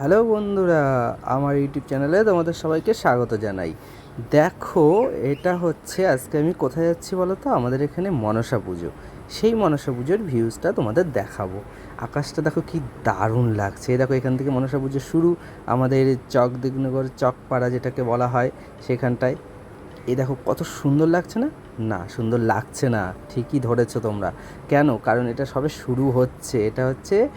Hello বন্ধুরা, আমার YouTube চ্যানেলে তোমাদের সবাইকে স্বাগত জানাই। দেখো, এটা হচ্ছে আজকে আমি কোথায় যাচ্ছি বলো তো? আমাদের এখানে মনসা পুজো। সেই মনসা পুজোর ভিউজটা তোমাদের দেখাবো। আকাশটা দেখো কি দারুণ লাগছে। দেখো, এখান থেকে মনসা পুজো শুরু। আমাদের চক দিগনগর চকপাড়া যেটাকে বলা হয় সেখানটায়। এই দেখো, কত সুন্দর লাগছে না? না, সুন্দর লাগছে না। ঠিকই ধরেছো তোমরা। কেন? কারণ এটা সবে শুরু হচ্ছে। এটা হচ্ছে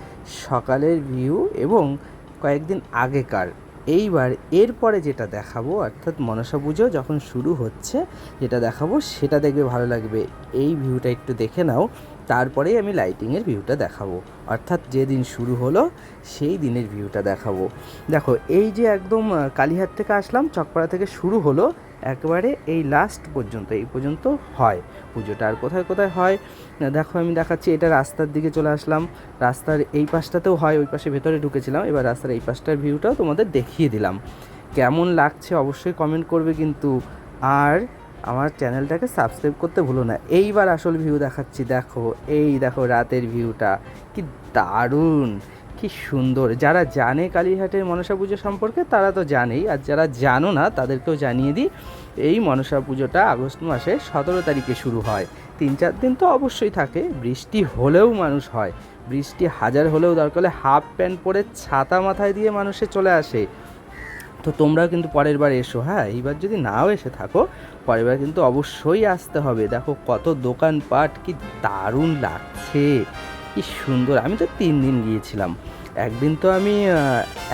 সকালের ভিউ এবং কয়েকদিন আগেকার। এইবার এরপরে যেটা দেখাবো, অর্থাৎ মনসা পুজো যখন শুরু হচ্ছে, যেটা দেখাবো সেটা দেখবে ভালো লাগবে। এই ভিউটা একটু দেখে নাও, তারপরেই আমি লাইটিংয়ের ভিউটা দেখাবো। অর্থাৎ যেদিন শুরু হলো, সেই দিনের ভিউটা দেখাবো। দেখো, এই যে একদম কালীহাট থেকে আসলাম, চকপাড়া থেকে শুরু হলো একবারে এই লাস্ট পর্যন্ত, এই পর্যন্ত হয়। পুজোটা আর কোথায় কোথায় হয়? দেখো, আমি দেখাচ্ছি, এটা রাস্তার দিকে চলে আসলাম। রাস্তার এই পাশটাতেও হয়, ওই পাশে ভেতরে ঢুকেছিলাম। এবার রাস্তার এই পাশটার ভিউটাও তোমাদের দেখিয়ে দিলাম। কেমন লাগছে অবশ্যই কমেন্ট করবে কিন্তু। আর আমার চ্যানেলটাকে সাবস্ক্রাইব করতে ভুলো না। এইবার আসল ভিউ দেখাচ্ছি, দেখো, এই দেখো রাতের ভিউটা কি দারুণ! কি সুন্দর। যারা জানে কালীঘাটের মনসা পুজো সম্পর্কে, তারা তো জানেই। আর যারা জানো না, তাদেরকেও জানিয়ে দিই, এই মনসা পুজোটা আগস্ট মাসের সতেরো তারিখে শুরু হয়। তিন চার দিন তো অবশ্যই থাকে, বৃষ্টি হলেও মানুষ হয়। বৃষ্টি হাজার হলেও দরকার হলে হাফ প্যান্ট পরে ছাতা মাথায় দিয়ে মানুষে চলে আসে। তো তোমরাও কিন্তু পরের বার এসো হ্যাঁ? এইবার যদি নাও এসে থাকো, পরের বার কিন্তু অবশ্যই আসতে হবে। দেখো কত দোকানপাট, কি দারুণ লাগছে। কি সুন্দর। আমি তো তিন দিন গিয়েছিলাম। একদিন তো আমি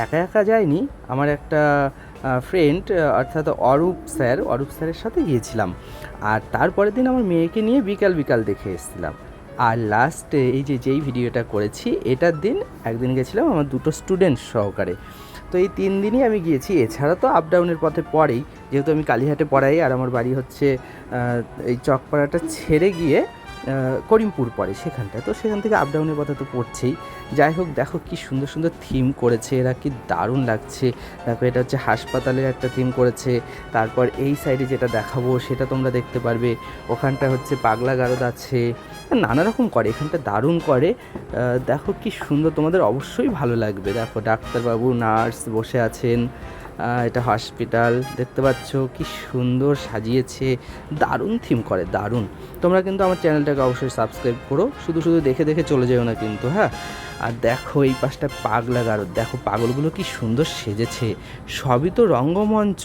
একা একা যাইনি। আমার একটা ফ্রেন্ড অর্থাৎ অরূপ স্যার, অরূপ স্যারের সাথে গিয়েছিলাম। আর তারপরের দিন আমার মেয়েকে নিয়ে বিকাল বিকাল দেখে এসেছিলাম। আর লাস্টে এই যে, যেই ভিডিওটা করেছি, এটার দিন একদিন গেছিলাম আমার দুটো স্টুডেন্ট সহকারে। তো এই তিন দিনই আমি গিয়েছি। এছাড়া তো আপ ডাউনের পথে পরেই যেহেতু আমি কালীহাটে পড়াই, আর আমার বাড়ি হচ্ছে এই চকপাড়াটা ছেড়ে গিয়ে করিমপুর পড়ে সেখানটা তো সেখান থেকে আপ ডাউনের পথে তো পড়ছেই। যাই হোক, দেখো কি সুন্দর সুন্দর থিম করেছে, এরা কি দারুণ লাগছে। দেখো এটা হচ্ছে হাসপাতালের একটা থিম করেছে। তারপর এই সাইডে যেটা দেখাবো, সেটা তোমরা দেখতে পারবে। ওখানটা হচ্ছে পাগলা গারদ আছে। নানা রকম করে, এখানটা দারুণ করে। দেখো কি সুন্দর, তোমাদের অবশ্যই ভালো লাগবে। দেখো ডাক্তারবাবু, নার্স বসে আছেন। এটা হসপিটাল, দেখতে পাচ্ছ কি সুন্দর সাজিয়েছে, দারুণ থিম করে, দারুণ। তোমরা কিন্তু আমার চ্যানেলটাকে অবশ্যই সাবস্ক্রাইব করো, শুধু শুধু দেখে দেখে চলে যেও না কিন্তু হ্যাঁ? আর দেখো এই পাশটা পাগলা গারদ, দেখো পাগলগুলো কি সুন্দর সেজেছে। সবই তো রঙ্গমঞ্চ,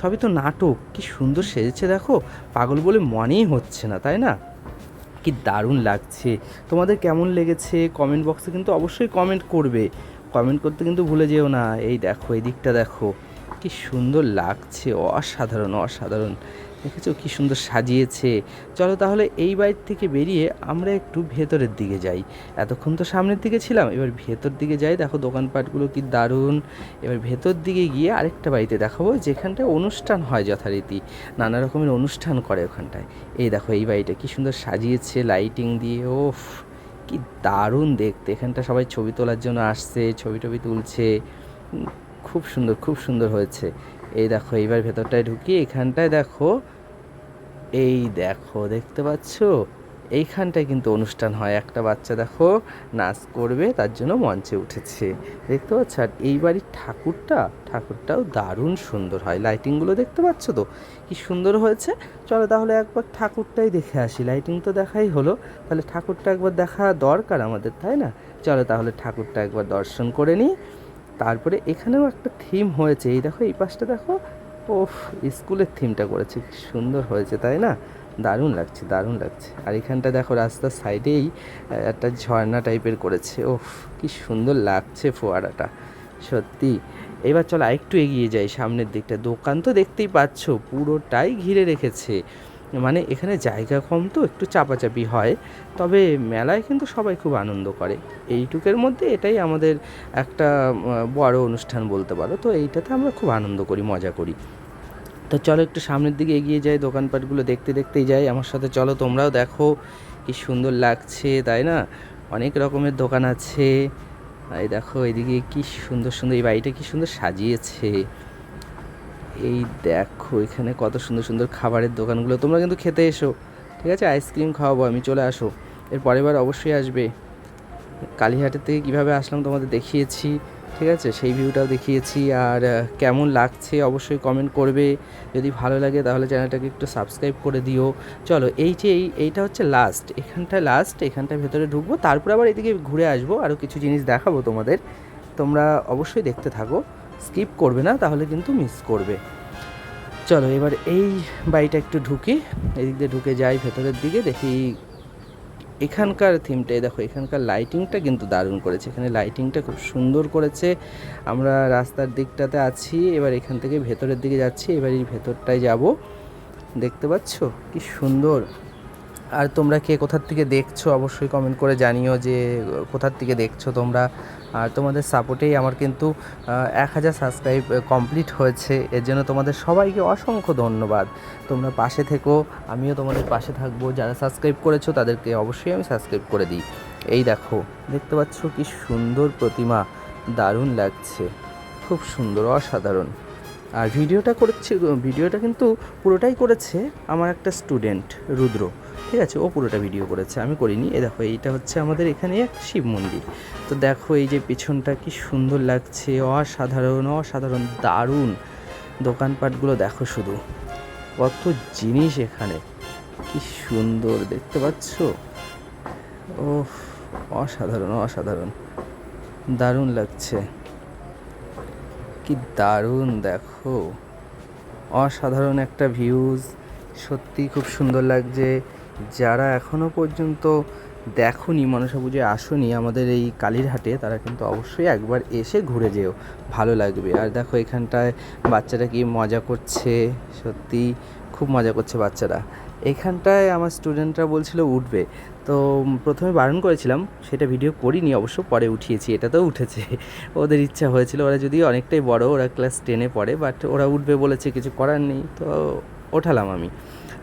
সবই তো নাটক, কি সুন্দর সেজেছে দেখো। পাগল বলে মনেই হচ্ছে না, তাই না? কি দারুণ লাগছে। তোমাদের কেমন লেগেছে? কমেন্ট বক্সে কিন্তু অবশ্যই কমেন্ট করবে। কমেন্ট করতে কিন্তু ভুলে যেও না। এই দেখো, এই দিকটা দেখো। কি সুন্দর লাগছে, অসাধারণ অসাধারণ। দেখেছ কি সুন্দর সাজিয়েছে। চলো তাহলে এই বাড়ির থেকে বেরিয়ে আমরা একটু ভেতরের দিকে যাই। এতক্ষণ তো সামনের দিকে ছিলাম, এবার ভেতর দিকে যাই। দেখো দোকানপাটগুলো কি দারুণ। এবার ভেতর দিকে গিয়ে আরেকটা বাড়িতে দেখাবো, যেখানটায় অনুষ্ঠান হয় যথারীতি। নানা রকমের অনুষ্ঠান করে ওখানটায়। এই দেখো এই বাড়িটা কি সুন্দর সাজিয়েছে, লাইটিং দিয়ে। ওফ, কি দারুণ দেখতে। এখানটা সবাই ছবি তোলার জন্য আসছে, ছবি টবি তুলছে। খুব সুন্দর খুব সুন্দর হয়েছে। এই দেখো, এইবার ভেতরটায় ঢুকি এখানটায় দেখো, এই দেখো, দেখতে পাচ্ছ? এইখানটায় কিন্তু অনুষ্ঠান হয়। একটা বাচ্চা দেখো, নাচ করবে, তার জন্য মঞ্চে উঠেছে। দেখতে পাচ্ছ? আর এই বাড়ির ঠাকুরটা, ঠাকুরটাও দারুণ সুন্দর হয়। লাইটিংগুলো দেখতে পাচ্ছ তো? কি সুন্দর হয়েছে? চলো তাহলে একবার ঠাকুরটাই দেখে আসি। লাইটিং তো দেখাই হলো। তাহলে ঠাকুরটা একবার দেখা দরকার আমাদের, তাই না? চলো তাহলে ঠাকুরটা একবার দর্শন করে নিই। তারপরে এখানেও একটা থিম হয়েছে। এই দেখো, এই পাশটা দেখো, ওফ, স্কুলের থিমটা করেছে সুন্দর হয়েছে, তাই না? দারুণ লাগছে দারুণ লাগছে। আর এখানটা দেখো, রাস্তার সাইডেই একটা ঝর্ণা টাইপের করেছে। ওফ, কি সুন্দর লাগছে ফোয়ারাটা, সত্যি। এবার চলো আরেকটু এগিয়ে যাই, সামনের দিকটা। দোকান তো দেখতেই পাচ্ছ, পুরোটাই ঘিরে রেখেছে। মানে এখানে জায়গা কম তো, একটু চাপাচাপি হয়। তবে মেলায় কিন্তু সবাই খুব আনন্দ করে। এইটুকের মধ্যে এটাই আমাদের একটা বড় অনুষ্ঠান বলতে পারো। তো এইটাতে আমরা খুব আনন্দ করি, মজা করি। তো চলো একটু সামনের দিকে এগিয়ে যাই, দোকানপাটগুলো দেখতে দেখতেই যাই। আমার সাথে চলো তোমরাও দেখো, কি সুন্দর লাগছে, তাই না? অনেক রকমের দোকান আছে। এই দেখো, এদিকে কি সুন্দর সুন্দর, এই বাড়িটা কি সুন্দর সাজিয়েছে। এই দেখো, এখানে কত সুন্দর সুন্দর খাবারের দোকানগুলো। তোমরা কিন্তু খেতে এসো, ঠিক আছে? আইসক্রিম খাওয়াবো, আমি চলে আসো। এর পরের বার অবশ্যই আসবে। কালীহাটের থেকে কীভাবে আসলাম তোমাদের দেখিয়েছি, ঠিক আছে? সেই ভিউটাও দেখিয়েছি। আর কেমন লাগছে অবশ্যই কমেন্ট করবে। যদি ভালো লাগে তাহলে চ্যানেলটাকে একটু সাবস্ক্রাইব করে দিও। চলো, এই যে এই, এইটা হচ্ছে লাস্ট এখানটা লাস্ট এখানটার ভেতরে ঢুকবো। তারপর আবার এদিকে ঘুরে আসব। আরও কিছু জিনিস দেখাবো তোমাদের। তোমরা অবশ্যই দেখতে থাকো। স্কিপ করবে না, তাহলে কিন্তু মিস করবে। চলো, এবার এই বাড়িটা একটু ঢুকি। এদিক দিয়ে ঢুকে যাই ভেতরের দিকে, দেখি এখানকার থিমটাই দেখো, এখানকার লাইটিংটা কিন্তু দারুণ করেছে। এখানে লাইটিংটা খুব সুন্দর করেছে। আমরা রাস্তার দিকটাতে আছি, এবার এখান থেকে ভেতরের দিকে যাচ্ছি, এবার এই ভেতরটায় যাব। দেখতে পাচ্ছ? কি সুন্দর! আর তোমরা কে কোথার থেকে দেখছ, অবশ্যই কমেন্ট করে জানিও যে, কোথার থেকে দেখছ তোমরা। আর তোমাদের সাপোর্টেই আমার কিন্তু এক হাজার সাবস্ক্রাইব কমপ্লিট হয়েছে। এর জন্য তোমাদের সবাইকে অসংখ্য ধন্যবাদ। তোমরা পাশে থেকো, আমিও তোমাদের পাশে থাকব। যারা সাবস্ক্রাইব করেছ, তাদেরকে অবশ্যই আমি সাবস্ক্রাইব করে দিই। এই দেখো, দেখতে পাচ্ছ কি সুন্দর প্রতিমা। দারুণ লাগছে। খুব সুন্দর, অসাধারণ। আর ভিডিওটা করেছে ভিডিওটা কিন্তু পুরোটাই করেছে আমার একটা স্টুডেন্ট রুদ্র। ঠিক আছে, ও পুরোটা ভিডিও করেছে, আমি করিনি। এ দেখো, এইটা হচ্ছে আমাদের এখানে এক শিব মন্দির। তো দেখো, এই যে পিছনটা কি সুন্দর লাগছে, অসাধারণ অসাধারণ, দারুণ। দোকানপাটগুলো দেখো শুধু। কত জিনিস এখানে, কি সুন্দর, দেখতে পাচ্ছ? ও অসাধারণ অসাধারণ। দারুণ লাগছে। কি দারুণ, দেখো। অসাধারণ একটা ভিউজ সত্যি খুব সুন্দর লাগছে। যারা এখনও পর্যন্ত দেখনি, মনসা পুজোয় আসনি আমাদের এই কালীরহাটে, তারা কিন্তু অবশ্যই একবার এসে ঘুরে যেও। ভালো লাগবে। আর দেখো এখানটায় বাচ্চারা কি মজা করছে, সত্যি খুব মজা করছে বাচ্চারা। এখানটায় আমার স্টুডেন্টরা বলছিল উঠবে। তো প্রথমে বারণ করেছিলাম, সেটা ভিডিও করিনি, অবশ্য পরে উঠিয়েছি, এটা তো উঠেছে। ওদের ইচ্ছা হয়েছিল, ওরা যদি অনেকটাই বড়, ওরা ক্লাস টেনে পড়ে, বাট ওরা উঠবে বলেছে, কিছু করার নেই, তো ওঠালাম আমি।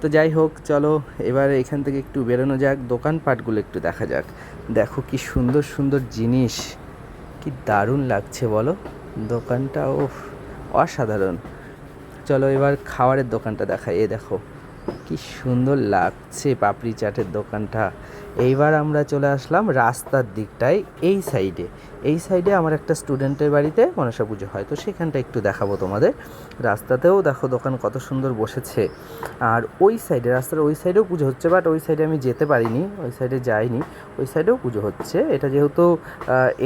তো যাই হোক, চলো এবার এখান থেকে একটু বেরোনো যাক, দোকানপাটগুলো একটু দেখা যাক। দেখো কি সুন্দর সুন্দর জিনিস, কি দারুণ লাগছে বলো। দোকানটা ও অসাধারণ। চলো এবার খাবারের দোকানটা দেখা এ দেখো। কি সুন্দর লাগছে পাপড়ি চাটের দোকানটা। এইবার আমরা চলে আসলাম রাস্তার দিকটায়, এই সাইডে। এই সাইডে আমার একটা স্টুডেন্টের বাড়িতে মনসা পুজো হয়, তো সেখানটা একটু দেখাবো তোমাদের। রাস্তাতেও দেখো দোকান কত সুন্দর বসেছে। আর ওই সাইডে, রাস্তার ওই সাইডেও পুজো হচ্ছে, বাট ওই সাইডে আমি যেতে পারিনি, ওই সাইডে যাইনি, ওই সাইডেও পুজো হচ্ছে। এটা যেহেতু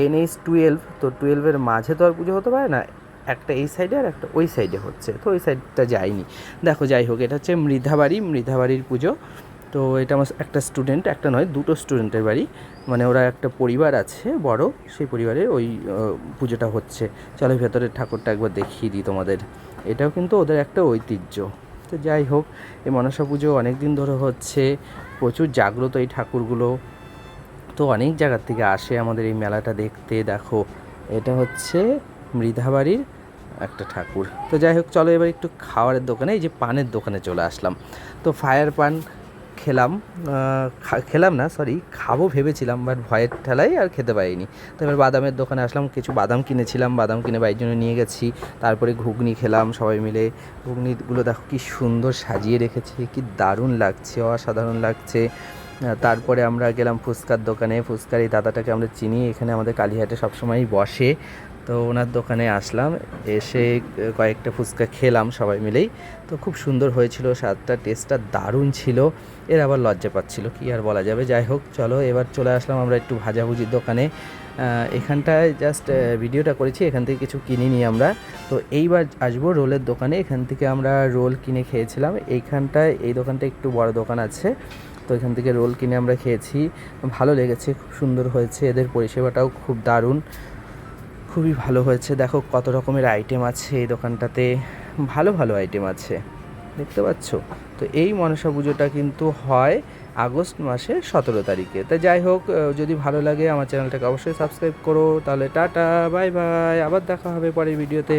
এনএইচ টুয়েলভ তো টুয়েলভের মাঝে তো আর পুজো হতে পারে না একটা এই সাইডে আর একটা ওই সাইডে হচ্ছে, তো ওই সাইডটা যায়নি। দেখো, যাই হোক, এটা হচ্ছে মৃধাবাড়ি, মৃধাবাড়ির পুজো। তো এটা আমার একটা স্টুডেন্ট একটা নয়, দুটো স্টুডেন্টের বাড়ি। মানে ওরা একটা পরিবার আছে, বড়, সেই পরিবারের ওই পুজোটা হচ্ছে। চলো, ভেতরের ঠাকুরটা একবার দেখিয়ে দিই তোমাদের। এটাও কিন্তু ওদের একটা ঐতিহ্য। তো যাই হোক এই মনসা পুজো অনেক দিন ধরে হচ্ছে, প্রচুর জাগ্রত এই ঠাকুরগুলো। তো অনেক জায়গার থেকে আসে আমাদের এই মেলাটা দেখতে। দেখো, এটা হচ্ছে মৃধাবাড়ির একটা ঠাকুর। তো যাই হোক, চলো এবার একটু খাওয়ারের দোকানে, এই যে পানের দোকানে চলে আসলাম। তো ফায়ার পান খেলাম খেলাম না সরি খাব ভেবেছিলাম বাট ভয়ের ঠেলাই আর খেতে পারিনি। তো এবার বাদামের দোকানে আসলাম, কিছু বাদাম কিনেছিলাম, বাদাম কিনে বাড়ির জন্য নিয়ে গেছি। তারপরে ঘুগনি খেলাম, সবাই মিলে। ঘুগনিগুলো দেখো কি সুন্দর সাজিয়ে রেখেছে, কি দারুণ লাগছে, অসাধারণ লাগছে। তারপরে আমরা গেলাম ফুচকার দোকানে, ফুচকার এই দাদাটাকে আমরা চিনি, এখানে আমাদের কালীহাটে সবসময়ই বসে। তো ওনার দোকানে আসলাম, এসে কয়েকটা ফুচকা খেলাম সবাই মিলেই। তো খুব সুন্দর হয়েছিল, স্বাদটা, টেস্টটা দারুণ ছিল। এর আবার লজ্জা পাচ্ছিল, কি আর বলা যাবে। যাই হোক, চলো এবার চলে আসলাম আমরা একটু ভাজাভুজির দোকানে। এখানটায় জাস্ট ভিডিওটা করেছি, এখান থেকে কিছু কিনিনি আমরা। তো এইবার আসব রোলের দোকানে, এখান থেকে আমরা রোল কিনে খেয়েছিলাম। এইখানটায়, এই দোকানটা একটু বড় দোকান আছে, তো এখান থেকে রোল কিনে আমরা খেয়েছি। ভালো লেগেছে, খুব সুন্দর হয়েছে, এদের পরিষেবাটাও খুব দারুণ। খুবই ভালো হয়েছে। দেখো কত রকমের আইটেম আছে এই দোকানটাতে। ভালো ভালো আইটেম আছে। দেখতে পাচ্ছ? তো এই মনসা পুজোটা কিন্তু হয় আগস্ট মাসের সতেরো তারিখে। তা যাই হোক যদি ভালো লাগে আমার চ্যানেলটাকে অবশ্যই সাবস্ক্রাইব করো। তাহলে টাটা বাই বাই আবার দেখা হবে পরের ভিডিওতে